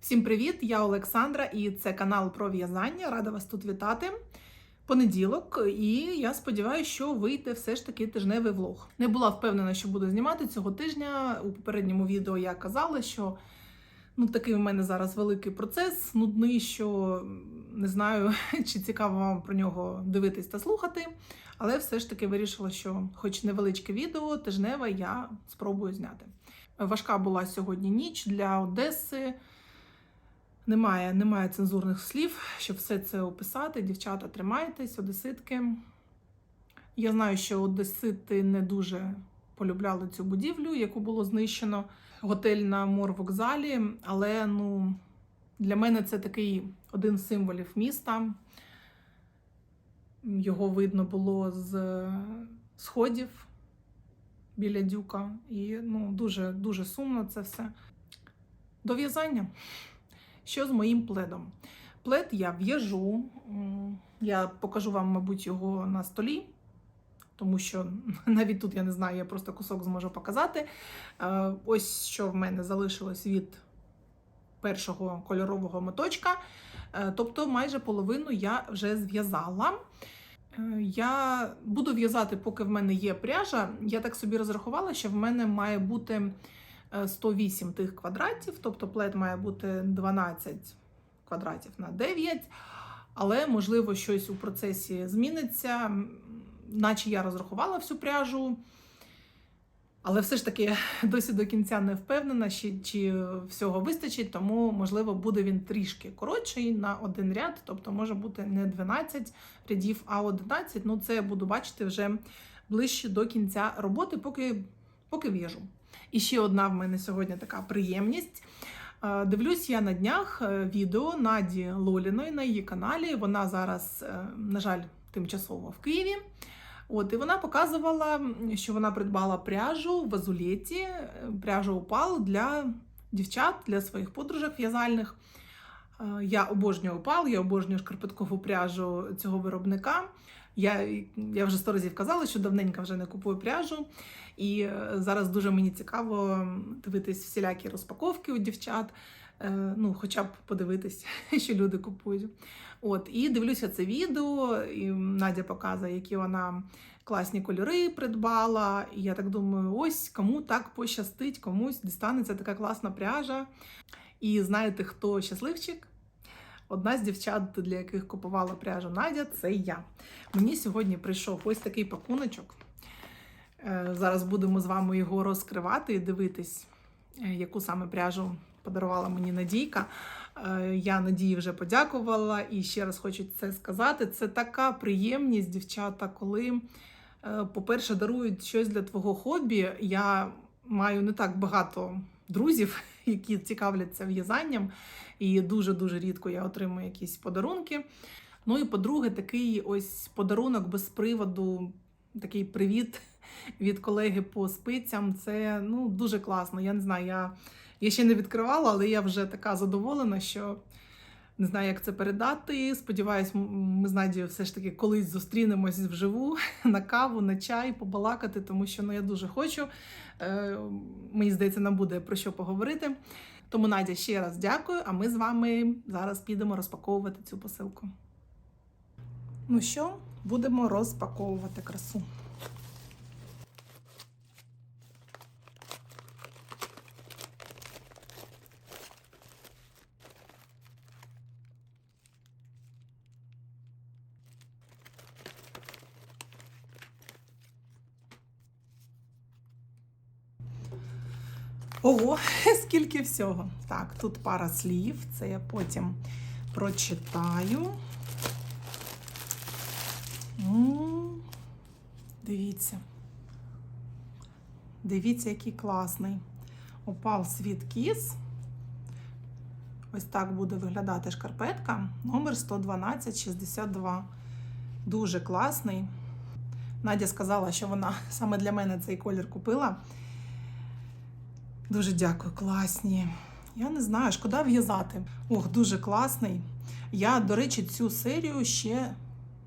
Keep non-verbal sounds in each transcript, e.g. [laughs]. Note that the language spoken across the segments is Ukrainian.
Всім привіт! Я Олександра, і це канал про в'язання. Рада вас тут вітати. Понеділок, і я сподіваюся, що вийде все ж таки тижневий влог. Не була впевнена, що буду знімати цього тижня. У попередньому відео я казала, що ну такий у мене зараз великий процес, нудний, що не знаю, [laughs] чи цікаво вам про нього дивитись та слухати. Але все ж таки вирішила, що, хоч невеличке відео, тижневе, я спробую зняти. Важка була сьогодні ніч для Одеси. Немає, немає цензурних слів, щоб все це описати. Дівчата, тримайтесь, одеситки. Я знаю, що одесити не дуже полюбляли цю будівлю, яку було знищено. Готель на морвокзалі. Але ну, для мене це такий один з символів міста. Його видно було з сходів біля дюка. І ну, дуже, дуже сумно це все. До в'язання. Що з моїм пледом? Плед я в'яжу. Я покажу вам, мабуть, його на столі, тому що [laughs] навіть тут я не знаю, я просто кусок зможу показати. Е, Ось що в мене залишилось від першого кольорового моточка. Е, Тобто, майже половину я вже зв'язала. Е, Я буду в'язати, поки в мене є пряжа. Я так собі розрахувала, що в мене має бути 108 тих квадратів, тобто плед має бути 12 квадратів на 9, але можливо щось у процесі зміниться, наче я розрахувала всю пряжу. Але все ж таки [laughs] досі до кінця не впевнена, чи, чи всього вистачить, тому можливо буде він трішки коротший на один ряд, тобто може бути не 12 рядів, а 11. Ну це я буду бачити вже ближче до кінця роботи, поки, поки в'яжу. І ще одна в мене сьогодні така приємність. Е, Дивлюсь я на днях е, відео Наді Лоліної на її каналі. Вона зараз, е, на жаль, тимчасово в Києві. От, і вона показувала, що вона придбала пряжу в Азулеті, пряжу Опал для дівчат, для своїх подружок в'язальних. Я обожнюю опал, я обожнюю шкарпеткову пряжу цього виробника. Я, я вже сто разів казала, що давненько вже не купую пряжу. І е, зараз дуже мені цікаво дивитись всілякі розпаковки у дівчат. е, Ну, хоча б подивитись, [laughs] що люди купують. От, і дивлюся це відео, і Надя показує, які вона класні кольори придбала. І я так думаю, ось кому так пощастить, комусь дістанеться така класна пряжа. І знаєте, хто щасливчик? Одна з дівчат, для яких купувала пряжу Надя, це я. Мені сьогодні прийшов ось такий пакуночок. Е, Зараз будемо з вами його розкривати і дивитись, е, яку саме пряжу подарувала мені Надійка. Е, Я Надії вже подякувала і ще раз хочу це сказати. Це така приємність, дівчата, коли, по-перше, дарують щось для твого хобі. Я маю не так багато друзів, які цікавляться в'язанням, і дуже-дуже рідко я отримую якісь подарунки. Ну і по-друге, такий ось подарунок без приводу, такий привіт від колеги по спицям. Це ну, дуже класно. Я не знаю, я, я ще не відкривала, але я вже така задоволена, що не знаю, як це передати. Сподіваюсь, ми з Надією все ж таки колись зустрінемось вживу [laughs] на каву, на чай, побалакати, тому що ну, я дуже хочу. Е, мені здається, нам буде про що поговорити. Тому, Надя, ще раз дякую, а ми з вами зараз підемо розпаковувати цю посилку. Ну що, будемо розпаковувати красу. Ого, скільки всього. Так, тут пара слів, це я потім прочитаю. Дивіться. Дивіться, який класний. Опал світ кіс. Ось так буде виглядати шкарпетка. Номер 11262. Дуже класний. Надя сказала, що вона [laughs] саме для мене цей колір купила. Дуже дякую, класні. Я не знаю, шкода в'язати. Ох, дуже класний. Я, до речі, цю серію ще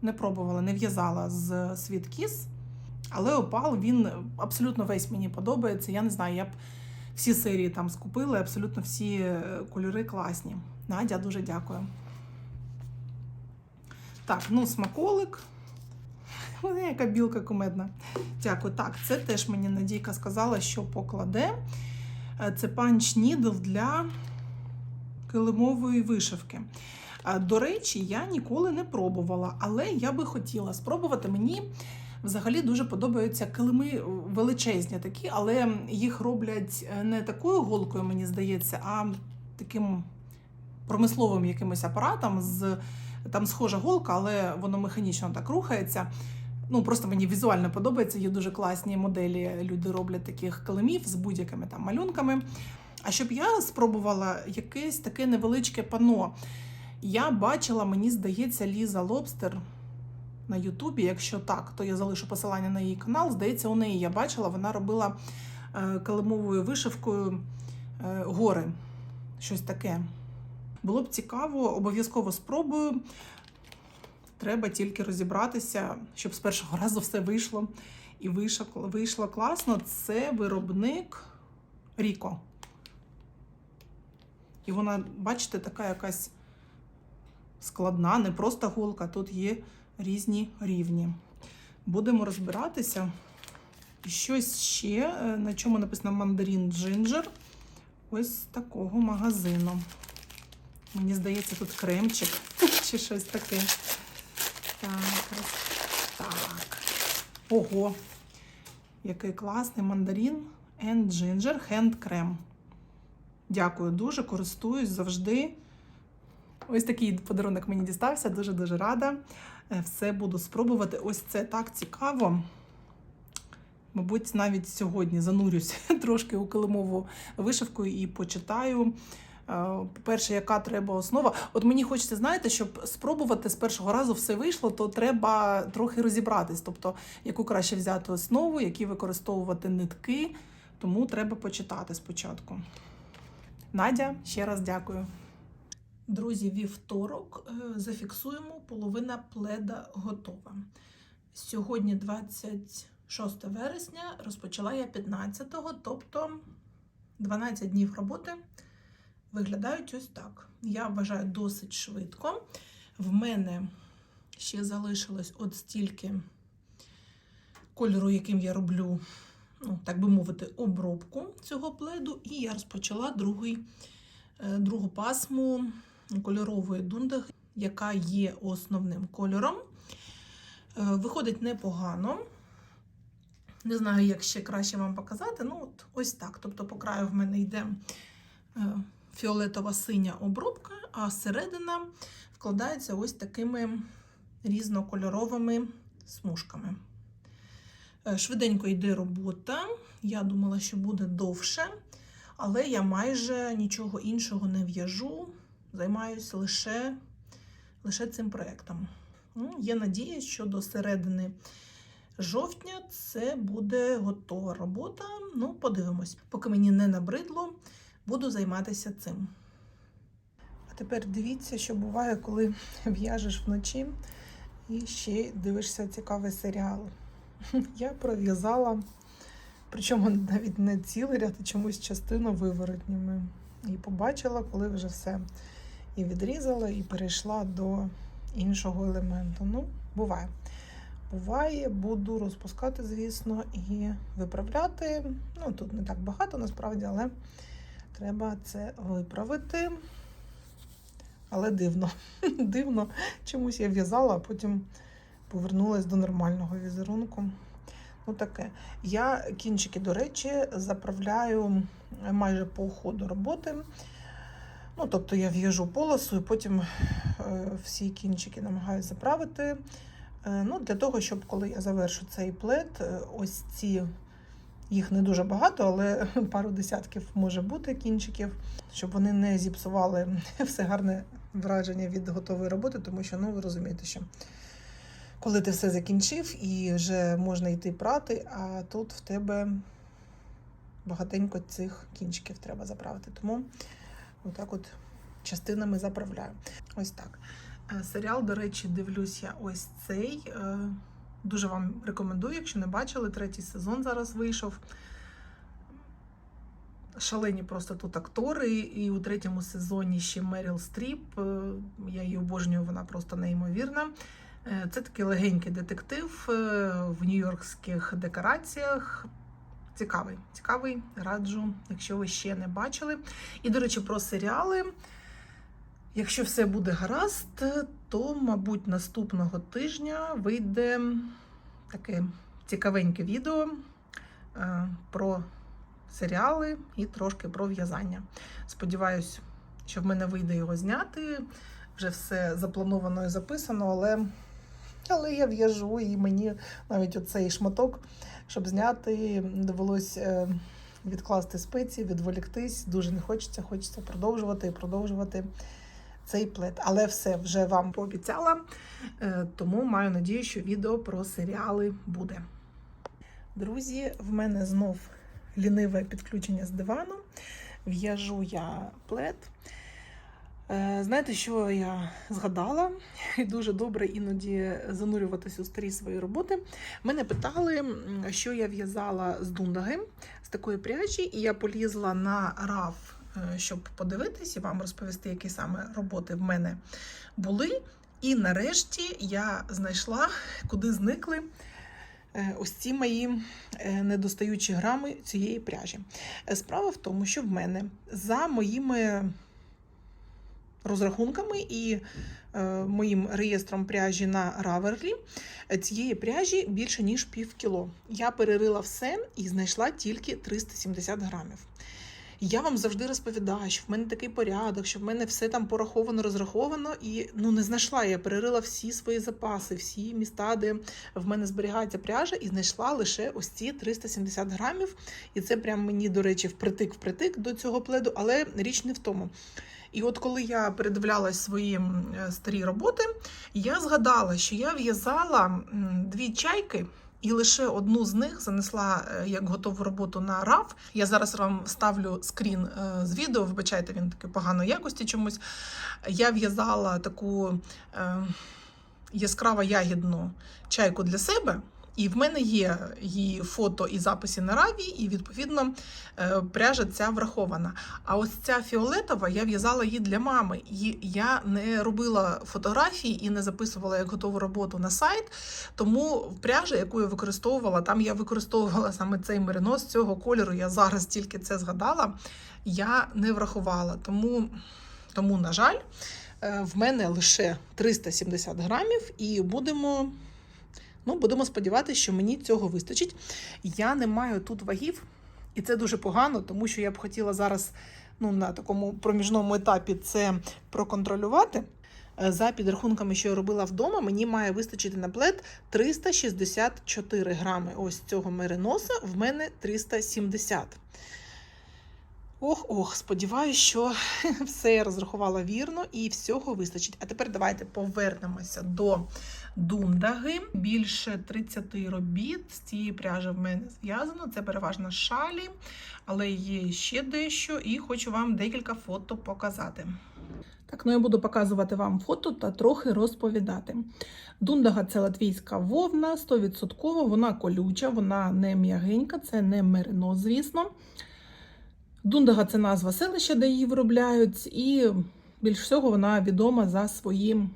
не пробувала, не в'язала з Світ Кіс. Але опал він абсолютно весь мені подобається. Я не знаю, я б всі серії там скупили, абсолютно всі е, кольори класні. Надя, дуже дякую. Так, ну смаколик. [laughs] Яка білка кумедна. Дякую. Так, це теж мені Надійка сказала, що покладе. Е, Це панч нідл для килимової вишивки. Е, До речі, я ніколи не пробувала, але я би хотіла спробувати. Мені взагалі дуже подобаються килими величезні такі, але їх роблять е, не такою голкою, мені здається, а таким промисловим якимось апаратом. з Там схожа голка, але воно механічно так рухається. Ну, просто мені візуально подобається. Є дуже класні моделі. Люди роблять таких килимів з будь-якими там малюнками. А щоб я спробувала якесь таке невеличке пано. Я бачила, мені здається, Ліза Лобстер на Ютубі. Якщо так, то я залишу посилання на її канал. Здається, у неї я бачила, вона робила е, килимовою вишивкою е, гори. Щось таке. Було б цікаво, обов'язково спробую. Треба тільки розібратися, щоб з першого [laughs] разу все вийшло і вийшло, вийшло класно. Це виробник Ріко. І вона, бачите, така якась складна, не просто голка, тут є різні рівні. Будемо розбиратися. І Щось ще, е, на чому написано мандарин джинджер. Ось такого магазину. Мені здається, тут кремчик [laughs] чи щось таке. Так, так. Ого, який класний мандарин and ginger hand cream. Дякую дуже, користуюсь завжди. Ось такий подарунок мені дістався, дуже-дуже рада. Е, Все буду спробувати. Ось це так цікаво. Мабуть, навіть сьогодні занурюсь [laughs] трошки у килимову вишивку і почитаю. По-перше, яка треба основа. От мені хочеться, знаєте, щоб спробувати з першого разу все вийшло, то треба трохи розібратись. Тобто, яку краще взяти основу, які використовувати нитки. Тому треба почитати спочатку. Надя, ще раз дякую. Друзі, вівторок е, зафіксуємо, половина пледа готова. Сьогодні 26 вересня, розпочала я 15-го, тобто 12 днів роботи виглядають ось так. Я вважаю досить швидко. В мене ще залишилось от стільки кольору, яким я роблю, ну, так би мовити, обробку цього пледу, і я розпочала другий, е, другу пасму кольорової дундаги, яка є основним кольором. Е, Виходить непогано. Не знаю, як ще краще вам показати. Ну, от ось так. Тобто, по краю в мене йде е, фіолетова синя обробка, а середина вкладається ось такими різнокольоровими смужками. Е, Швиденько йде робота. Я думала, що буде довше, але я майже нічого іншого не в'яжу, займаюся лише, лише цим проєктом. Ну, Є надія, що до середини жовтня це буде готова робота. Ну, подивимось. Поки мені не набридло, буду займатися цим. А тепер дивіться, що буває, коли [laughs] в'яжеш вночі і ще дивишся цікавий серіал. [laughs] Я пров'язала, причому навіть не цілий ряд, а чомусь частину виворотніми. І побачила, коли вже все і відрізала, і перейшла до іншого елементу. Ну, буває. Буває, буду розпускати, звісно, і виправляти. Ну, тут не так багато насправді, але треба це виправити. Але дивно. [laughs] Дивно, чомусь я в'язала, а потім повернулася до нормального візерунку. Ну, таке. Я кінчики, до речі, заправляю майже по ходу роботи. Ну, тобто я в'яжу полосу і потім е, всі кінчики намагаюся заправити. Е, ну, Для того, щоб коли я завершу цей плед, е, ось ці, їх не дуже багато, але [laughs] пару десятків може бути кінчиків, щоб вони не зіпсували [laughs] все гарне враження від готової роботи, тому що, ну, ви розумієте, що коли ти все закінчив і вже можна йти прати, а тут в тебе багатенько цих кінчиків треба заправити. Тому отак от частинами заправляю. Ось так. Е, Серіал, до речі, дивлюсь я ось цей. Дуже вам рекомендую, якщо не бачили, третій сезон зараз вийшов. шалені просто тут актори. І у третьому сезоні ще Меріл Стріп. Е, Я її обожнюю, вона просто неймовірна. Е, Це такий легенький детектив е, в нью-йоркських декораціях. Цікавий, цікавий, раджу, якщо ви ще не бачили. І, до речі, про серіали. Якщо все буде гаразд, то, мабуть, наступного тижня вийде таке цікавеньке відео е, про серіали і трошки про в'язання. Сподіваюсь, що в мене вийде його зняти. Вже все заплановано і записано, але, але я в'яжу і мені навіть оцей шматок, щоб зняти, довелось е, відкласти спеції, відволіктись. Дуже не хочеться, хочеться продовжувати і продовжувати цей плет. Але все вже вам пообіцяла, е, тому маю надію, що відео про серіали буде. Друзі, в мене знов ліниве підключення з дивану. В'яжу я плед. Е, Знаєте, що я згадала? І дуже добре іноді занурюватись у старі свої роботи. Мене питали, що я в'язала з дундаги, з такої пряжі, і я полізла на раф, щоб подивитись і вам розповісти, які саме роботи в мене були. І нарешті я знайшла, куди зникли е, ось ці мої е, недостаючі грами цієї пряжі. Е, Справа в тому, що в мене за моїми розрахунками і е, моїм реєстром пряжі на Раверлі е, цієї пряжі більше ніж пів кіло. Я перерила все і знайшла тільки 370 грамів. Я вам завжди розповідаю, що в мене такий порядок, що в мене все там пораховано, розраховано, і ну не знайшла. Я перерила всі свої запаси, всі міста, де в мене зберігається пряжа, і знайшла лише ось ці 370 грамів. І це прям мені, до речі, впритик-впритик до цього пледу, але річ не в тому. І от коли я передивлялась свої старі роботи, я згадала, що я в'язала дві чайки. І лише одну з них занесла е, як готову роботу на раф. Я зараз вам ставлю скрін е, з відео. Вибачайте, він таке поганої якості чомусь. Я в'язала таку е, яскраво ягідну чайку для себе. І в мене є її фото і записи на раві, і відповідно е, пряжа ця врахована. А ось ця фіолетова я в'язала її для мами. І я не робила фотографії і не записувала як готову роботу на сайт. Тому пряжа, яку я використовувала, там я використовувала саме цей меринос цього кольору. Я зараз тільки це згадала. Я не врахувала. Тому, тому на жаль, е, в мене лише 370 грамів, і будемо. Ну, будемо сподіватися, що мені цього вистачить. Я не маю тут вагів, і це дуже погано, тому що я б хотіла зараз ну, на такому проміжному етапі це проконтролювати. Е, За підрахунками, що я робила вдома, мені має вистачити на плед 364 грами. Ось цього мериноса в мене 370. Ох, ох, сподіваюся, що [laughs] все я розрахувала вірно і всього вистачить. А тепер давайте повернемося до дундаги. Більше 30 робіт з цієї пряжі в мене зв'язано. Це переважно шалі, але є ще дещо, і хочу вам декілька фото показати. Так, ну я буду показувати вам фото та трохи розповідати. Дундага це латвійська вовна, 100%, вона колюча, вона не м'ягенька, це не мерино, звісно. Дундага це назва селища, де її виробляють, і більш всього вона відома за свої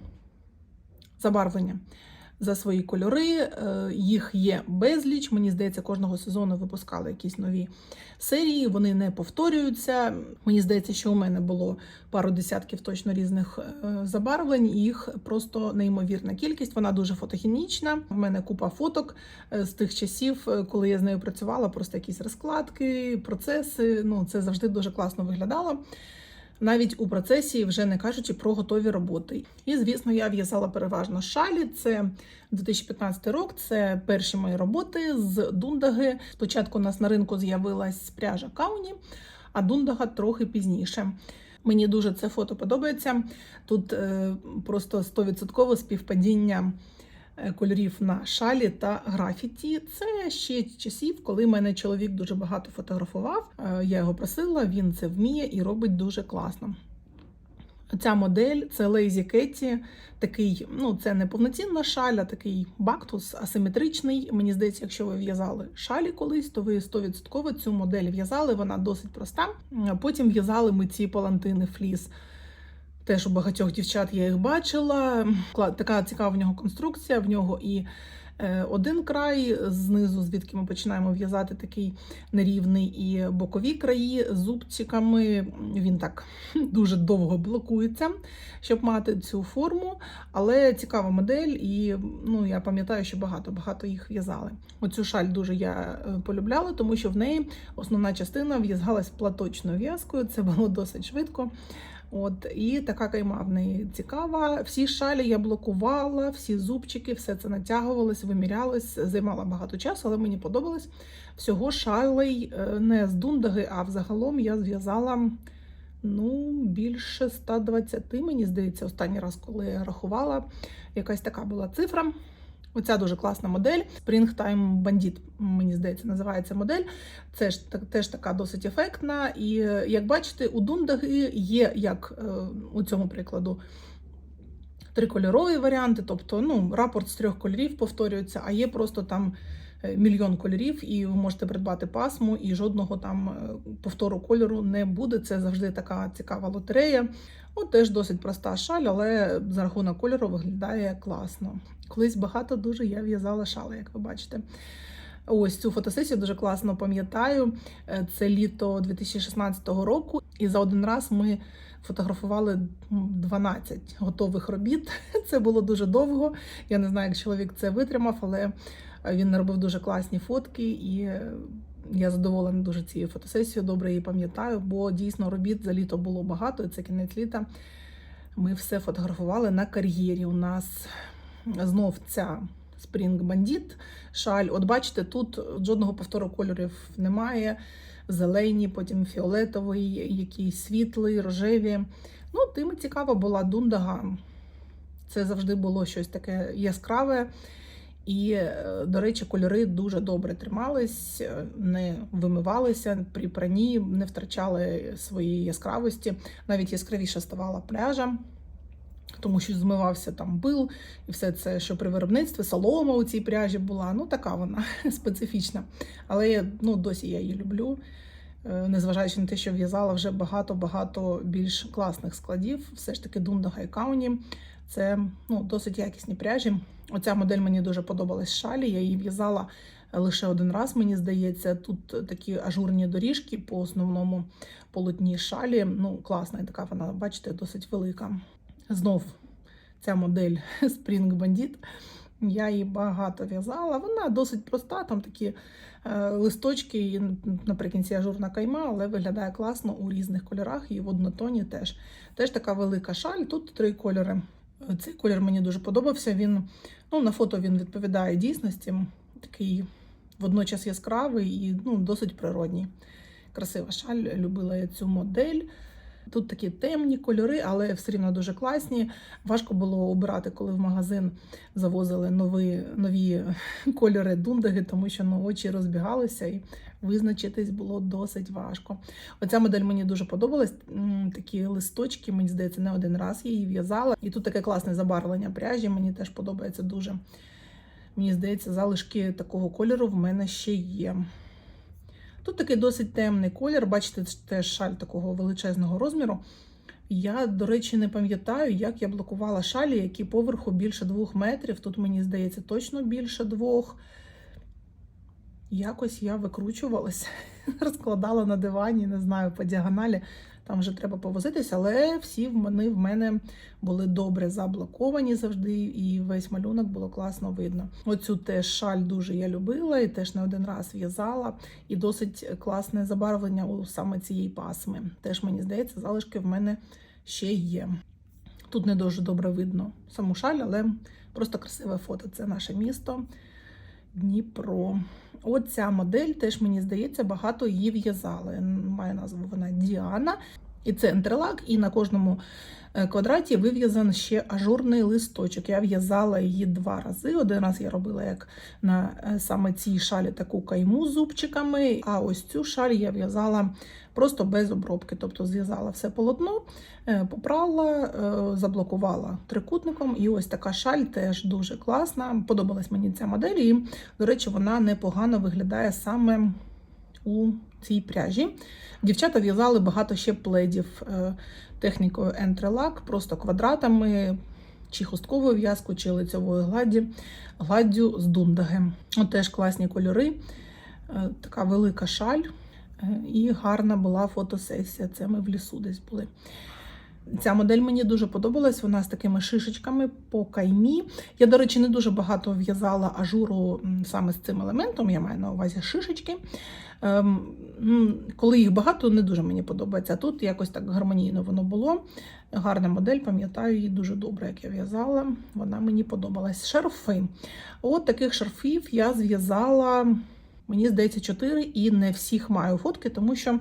забарвлення, за свої кольори. Е, Їх є безліч. Мені здається, кожного сезону випускали якісь нові серії. Вони не повторюються. Мені здається, що у мене було пару десятків точно різних е, забарвлень. Їх просто неймовірна кількість. Вона дуже фотогенічна. В мене купа фоток е, з тих часів, коли я з нею працювала. Просто якісь розкладки, процеси. Ну це завжди дуже класно виглядало. Навіть у процесі, вже не кажучи про готові роботи. І, звісно, я в'язала переважно шалі. Це 2015 рік, це перші мої роботи з дундаги. Спочатку у нас на ринку з'явилась пряжа Кауні, а дундага трохи пізніше. Мені дуже це фото подобається. Тут е, просто 100% співпадіння кольорів на шалі та графіті. Це ще часів, коли мене чоловік дуже багато фотографував. Е, Я його просила, він це вміє і робить дуже класно. Ця модель це Lazy Кетті, такий, ну це не повноцінна шаль, а такий бактус асиметричний. Мені здається, якщо ви в'язали шалі колись, то ви 100% цю модель в'язали. Вона досить проста. Потім в'язали ми ці палантини фліс. Теж у багатьох дівчат я їх бачила. Така цікава в нього конструкція. В нього і е, один край знизу, звідки ми починаємо в'язати такий нерівний, і бокові краї зубчиками. Він так [laughs] дуже довго блокується, щоб мати цю форму. Але цікава модель, і ну, я пам'ятаю, що багато-багато їх в'язали. Оцю шаль дуже я е, полюбляла, тому що в неї основна частина в'язалась платочною в'язкою. Це було досить швидко. От і така кайма в неї цікава. Всі шалі я блокувала, всі зубчики, все це натягувалось, вимірялось, займала багато часу, але мені подобалось. Всього шалей е, не з дундаги, а взагалом я зв'язала ну, більше 120, мені здається, останній раз, коли я рахувала, якась така була цифра. Оця дуже класна модель. Springtime Bandit, мені здається, називається модель. Це ж так- теж така досить ефектна. І як бачите, у Дундаги є як е, у цьому прикладу. Трикольорові варіанти, тобто ну, рапорт з трьох кольорів повторюється, а є просто там мільйон кольорів, і ви можете придбати пасму, і жодного там е, повтору кольору не буде. Це завжди така цікава лотерея. От теж досить проста шаль, але за рахунок кольору виглядає класно. Колись багато дуже я в'язала шали, як ви бачите. Ось цю фотосесію дуже класно пам'ятаю. Е, Це літо 2016 року, і за один раз ми фотографували м, 12 готових робіт. [laughs] Це було дуже довго. Я не знаю, як чоловік це витримав, але він робив дуже класні фотки, і е, я задоволена дуже цією фотосесією. Добре її пам'ятаю, бо дійсно робіт за літо було багато. і Це кінець літа. Ми все фотографували на кар'єрі. У нас знов ця Spring Bandit шаль. От бачите, тут жодного повтору кольорів немає. Зелені, потім фіолетовий, якийсь світлий, рожеві. Ну, тим цікава була дундага. Це завжди було щось таке яскраве. І, е, до речі, кольори дуже добре тримались, е, не вимивалися при пранні, не втрачали своєї яскравості. Навіть яскравіше ставала пляжа, тому що змивався там бил і все це, що при виробництві солома у цій пряжі була. Ну, така вона [laughs] специфічна. Але ну, досі я її люблю. Е, Незважаючи на те, що в'язала вже багато-багато більш класних складів, все ж таки Дундага і Кауні це ну, досить якісні пряжі. Оця модель мені дуже подобалась шалі. Я її в'язала лише один раз, мені здається. Тут такі ажурні доріжки по основному полотні шалі. Ну, класна і така вона, бачите, досить велика. Знов ця модель [laughs] Spring Bandit. Я її багато в'язала. Вона досить проста, там такі е, листочки, і наприкінці ажурна кайма, але виглядає класно у різних кольорах і в однотоні теж. Теж така велика шаль. Тут три кольори. Цей колір мені дуже подобався. Він ну, на фото він відповідає дійсності. Такий водночас яскравий і ну, досить природній. Красива шаль, любила я цю модель. Тут такі темні кольори, але все рівно дуже класні. Важко було обирати, коли в магазин завозили нові, нові кольори дундаги, тому що ну, очі розбігалися і визначитись було досить важко. Оця модель мені дуже подобалась. Такі листочки, мені здається, не один раз її в'язала. І тут таке класне забарвлення пряжі, мені теж подобається дуже. Мені здається, залишки такого кольору в мене ще є. Тут такий досить темний колір, бачите, теж шаль такого величезного розміру. Я, до речі, не пам'ятаю, як я блокувала шалі, які поверху більше двох метрів. Тут, мені здається, точно більше двох. Якось я викручувалася, [laughs] розкладала на дивані, не знаю, по діагоналі. Там вже треба повозитися, але всі вони в мене були добре заблоковані завжди, і весь малюнок було класно видно. Оцю теж шаль дуже я любила і теж не один раз в'язала. І досить класне забарвлення у саме цієї пасми. Теж мені здається, залишки в мене ще є. Тут не дуже добре видно саму шаль, але просто красиве фото. Це наше місто Дніпро. От ця модель теж мені здається, багато її в'язали. Має назву вона Діана. І це ентерлак, і на кожному квадраті вив'язаний ще ажурний листочок. Я в'язала її два рази. Один раз я робила як на е, саме цій шалі таку кайму з зубчиками, а ось цю шаль я в'язала просто без обробки. Тобто зв'язала все полотно, е, попрала, е, заблокувала трикутником. І ось така шаль теж дуже класна. Подобалась мені ця модель, і, до речі, вона непогано виглядає саме у цій пряжі. Дівчата в'язали багато ще пледів е, технікою ентрелак, просто квадратами, чи хустковою в'язкою, чи лицьовою гладді, гладдю з дундагем. От теж класні кольори, е, така велика шаль. е, І гарна була фотосесія. Це ми в лісу десь були. Ця модель мені дуже подобалась. Вона з такими шишечками по каймі. Я, до речі, не дуже багато в'язала ажуру саме з цим елементом. Я маю на увазі шишечки. Ем, коли їх багато, не дуже мені подобається. Тут якось так гармонійно воно було. Гарна модель, пам'ятаю її дуже добре, як я в'язала. Вона мені подобалась. Шарфи. От таких шарфів я зв'язала, мені здається, 4 і не всіх маю фотки, тому що.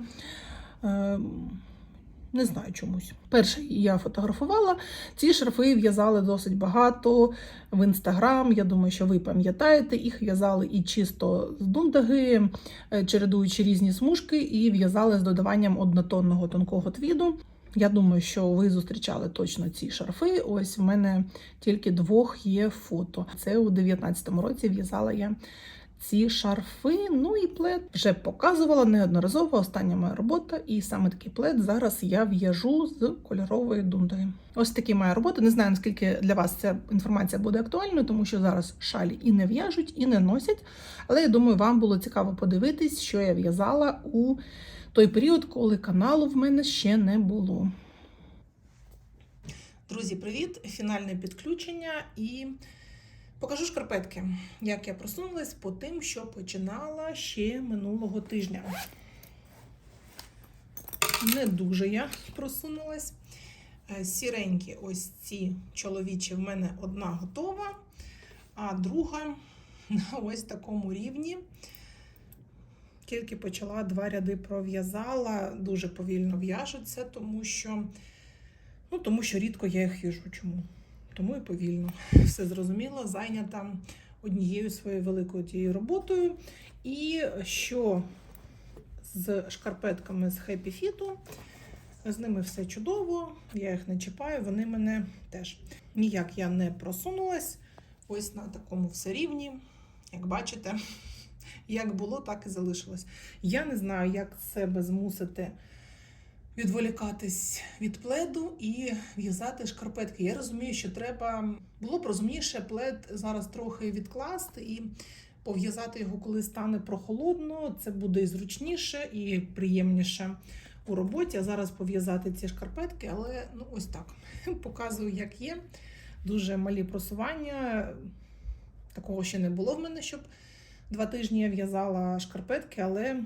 Не знаю чомусь. Перше я фотографувала. Ці шарфи в'язали досить багато в інстаграм. Я думаю, що ви пам'ятаєте, їх в'язали і чисто з дундаги, е, чередуючи різні смужки, і в'язали з додаванням однотонного тонкого твіду. Я думаю, що ви зустрічали точно ці шарфи. Ось в мене тільки двох є фото. Це у 19-му році в'язала я ці шарфи. Ну і плед вже показувала неодноразово. Остання моя робота, і саме такий плед зараз я в'яжу з кольоровою дундою. Ось такі моя робота. Не знаю наскільки для вас ця інформація буде актуальною, тому що зараз шалі і не в'яжуть, і не носять. Але я думаю, вам було цікаво подивитись, що я в'язала у той період, коли каналу в мене ще не було. Друзі, привіт! Фінальне підключення і покажу шкарпетки, як я просунулась по тим, що починала ще минулого тижня. Не дуже я просунулась. Е, Сіренькі, ось ці чоловічі, в мене одна готова, а друга [laughs] на ось такому рівні. Тільки почала два ряди пров'язала, дуже повільно в'яжуться, тому що, ну, тому що рідко я їх в'яжу. Чому? Тому і повільно. Все зрозуміло, зайнята однією своєю великою тією роботою. І що з шкарпетками з Happy Fit, з ними все чудово, я їх не чіпаю, вони мене теж. Ніяк я не просунулась. Ось на такому все рівні. Як бачите, як було, так і залишилось. Я не знаю, як себе змусити відволікатись від пледу і в'язати шкарпетки. Я розумію, що треба було б розумніше плед зараз трохи відкласти і пов'язати його, коли стане прохолодно. Це буде і зручніше, і приємніше у роботі. А зараз пов'язати ці шкарпетки, але ну ось так. [laughs] Показую, як є. Дуже малі просування. Такого ще не було в мене, щоб два тижні я в'язала шкарпетки, але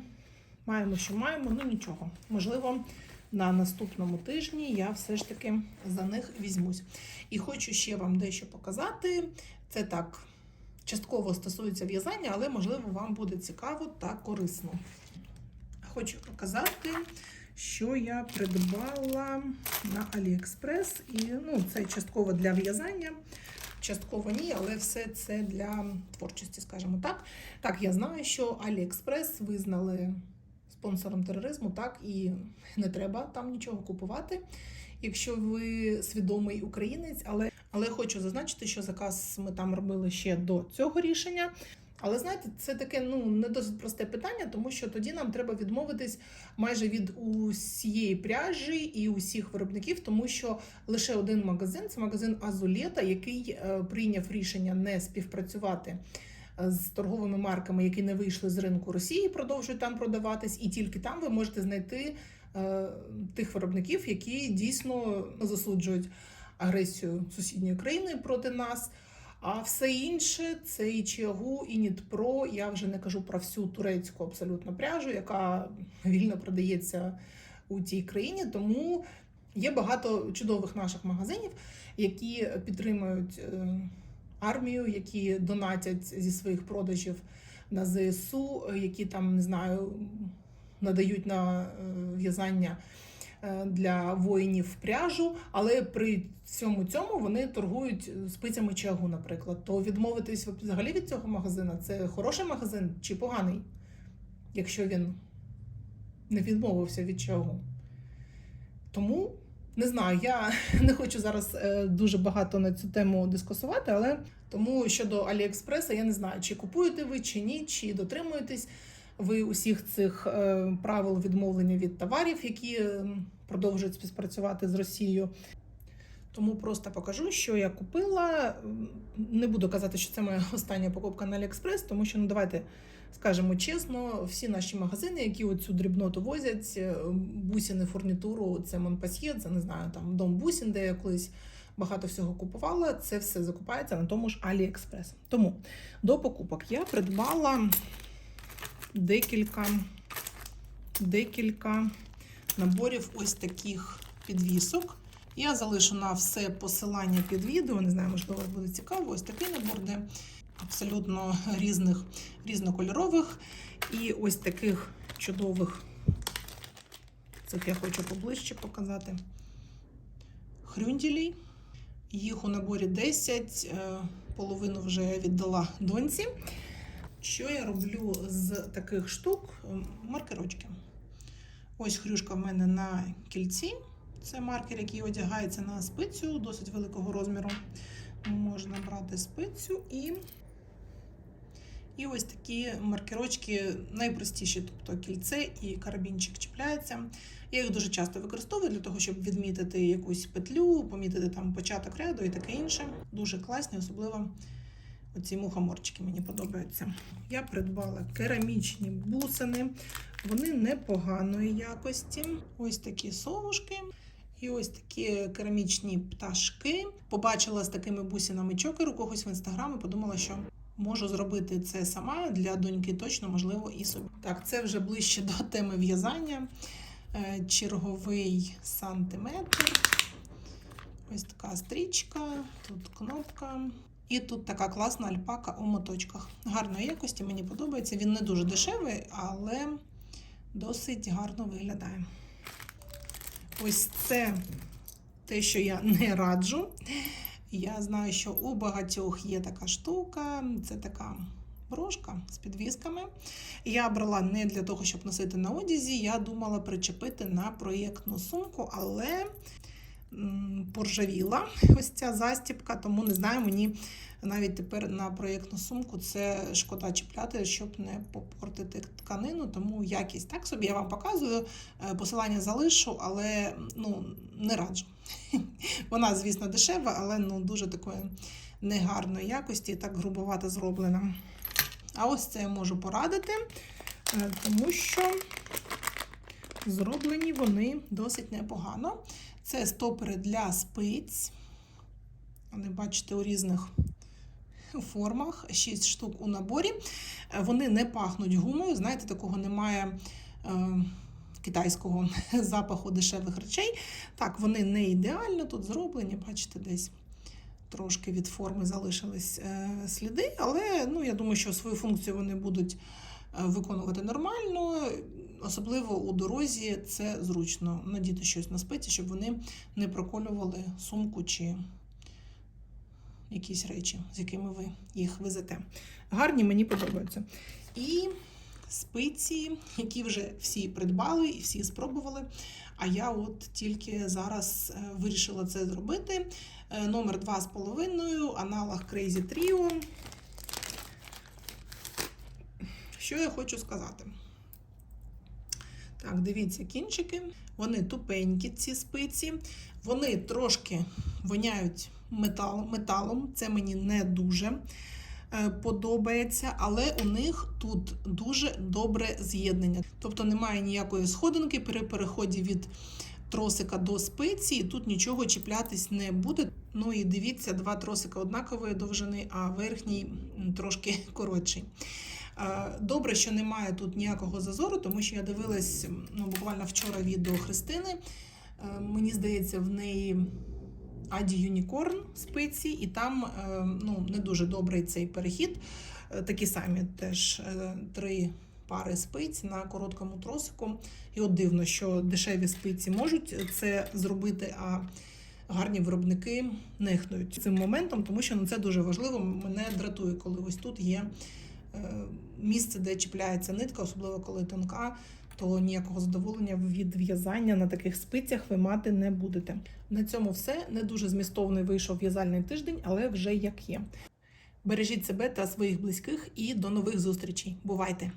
маємо, що маємо, ну нічого. Можливо, на наступному тижні я все ж таки за них візьмусь. І хочу ще вам дещо показати. Це так частково стосується в'язання, але можливо вам буде цікаво та корисно. Хочу показати, що я придбала на AliExpress. І ну, це частково для в'язання. Частково ні, але все це для творчості, скажімо так. Так, я знаю, що AliExpress визнали спонсором тероризму, так і не треба там нічого купувати, якщо ви свідомий українець. Але, але хочу зазначити, що заказ ми там робили ще до цього рішення. Але знаєте, це таке ну не досить просте питання, тому що тоді нам треба відмовитись майже від усієї пряжі і усіх виробників, тому що лише один магазин це магазин Азулета, який е, прийняв рішення не співпрацювати з торговими марками, які не вийшли з ринку Росії, продовжують там продаватись, і тільки там ви можете знайти е, тих виробників, які дійсно засуджують агресію сусідньої країни проти нас. А все інше це і Чиагу, і Нітпро. Я вже не кажу про всю турецьку абсолютно пряжу, яка вільно продається у тій країні. Тому є багато чудових наших магазинів, які підтримують е, армію, які донатять зі своїх продажів на ЗСУ, які там не знаю надають на е, в'язання е, для воїнів пряжу, але при всьому цьому вони торгують спицями чагу, наприклад. То відмовитись взагалі від цього магазину це хороший магазин чи поганий, якщо він не відмовився від чагу. Тому не знаю, я [laughs] не хочу зараз е, дуже багато на цю тему дискусувати, але тому щодо Аліекспреса я не знаю, чи купуєте ви, чи ні, чи дотримуєтесь ви усіх цих е, правил відмовлення від товарів, які е, продовжують співпрацювати з Росією. Тому просто покажу, що я купила. Не буду казати, що це моя [laughs] остання покупка на Аліекспрес, тому що ну давайте скажемо чесно, всі наші магазини, які оцю дрібноту возять, е, бусини, фурнітуру, це Монпасьє, це не знаю, там дом бусін, де я колись багато всього купувала. Це все закупається на тому ж Аліекспрес. Тому до покупок я придбала декілька, декілька наборів ось таких підвісок. Я залишу на все посилання під відео. Не знаю, можливо, буде цікаво. Ось такий набор, де абсолютно різних, різнокольорових. І ось таких чудових, цих я хочу поближче показати. Хрюнділій. Їх у наборі 10, е, половину вже віддала доньці. Що я роблю з таких штук? Маркерочки. Ось хрюшка в мене на кільці. Це маркер, який одягається на спицю досить великого розміру. Можна брати спицю і і ось такі маркерочки найпростіші, тобто кільце і карабінчик чіпляється. Я їх дуже часто використовую для того, щоб відмітити якусь петлю, помітити там початок ряду і таке інше. Дуже класні, особливо оці мухоморчики мені подобаються. Я придбала керамічні бусини, вони непоганої якості. Ось такі совушки. І ось такі керамічні пташки. Побачила з такими бусинами чокер у когось в інстаграмі, подумала, що можу зробити це сама для доньки, точно, можливо, і собі. Так, це вже ближче до теми в'язання. Е, Черговий сантиметр. Ось така стрічка, тут кнопка. І тут така класна альпака у моточках. Гарної якості, мені подобається. Він не дуже дешевий, але досить гарно виглядає. Ось це те, що я не раджу. Я знаю, що у багатьох є така штука, це така брошка з підвісками. Я брала не для того, щоб носити на одязі, я думала причепити на проєктну сумку, але поржавіла ось ця застіпка, тому не знаю, мені навіть тепер на проєктну сумку це шкода чіпляти, щоб не попортити тканину, тому якість так собі я вам показую. Е, посилання залишу, але ну, не раджу. [laughs] Вона, звісно, дешева, але ну, дуже такої негарної якості, так грубовато зроблена. А ось це я можу порадити, е, тому що зроблені вони досить непогано. Це стопери для спиць. Вони, бачите, у різних формах, 6 штук у наборі. Вони не пахнуть гумою, знаєте, такого немає. Е, Китайського [laughs] запаху дешевих речей. Так, вони не ідеально тут зроблені, бачите, десь трошки від форми залишились е, сліди, але ну, я думаю, що свою функцію вони будуть е, виконувати нормально. Особливо у дорозі це зручно надіти щось на спиці, щоб вони не проколювали сумку чи якісь речі, з якими ви їх везете. Гарні мені подобаються. І спиці, які вже всі придбали і всі спробували. А я от тільки зараз е, вирішила це зробити. Е, номер 2,5, аналог Crazy Trio. Що я хочу сказати? Так, дивіться, кінчики, вони тупенькі, ці спиці, вони трошки воняють метал, металом, це мені не дуже е, подобається, але у них тут дуже добре з'єднання. Тобто немає ніякої сходинки при переході від тросика до спиці, і тут нічого чіплятись не буде. Ну і дивіться, два тросика однакової довжини, а верхній трошки [laughs] коротший. Е, добре, що немає тут ніякого зазору, тому що я дивилась ну, буквально вчора відео Христини. Е, мені здається, в неї Аді Юнікорн спиці, і там е, ну, не дуже добрий цей перехід. Такі самі теж три пари спиць на короткому тросику. І от дивно, що дешеві спиці можуть це зробити, а гарні виробники нехнують цим моментом, тому що ну, це дуже важливо. Мене дратує, коли ось тут є місце, де чіпляється нитка, особливо коли тонка, то ніякого задоволення від в'язання на таких спицях ви мати не будете. На цьому все. Не дуже змістовний вийшов в'язальний тиждень, але вже як є. Бережіть себе та своїх близьких і до нових зустрічей. Бувайте!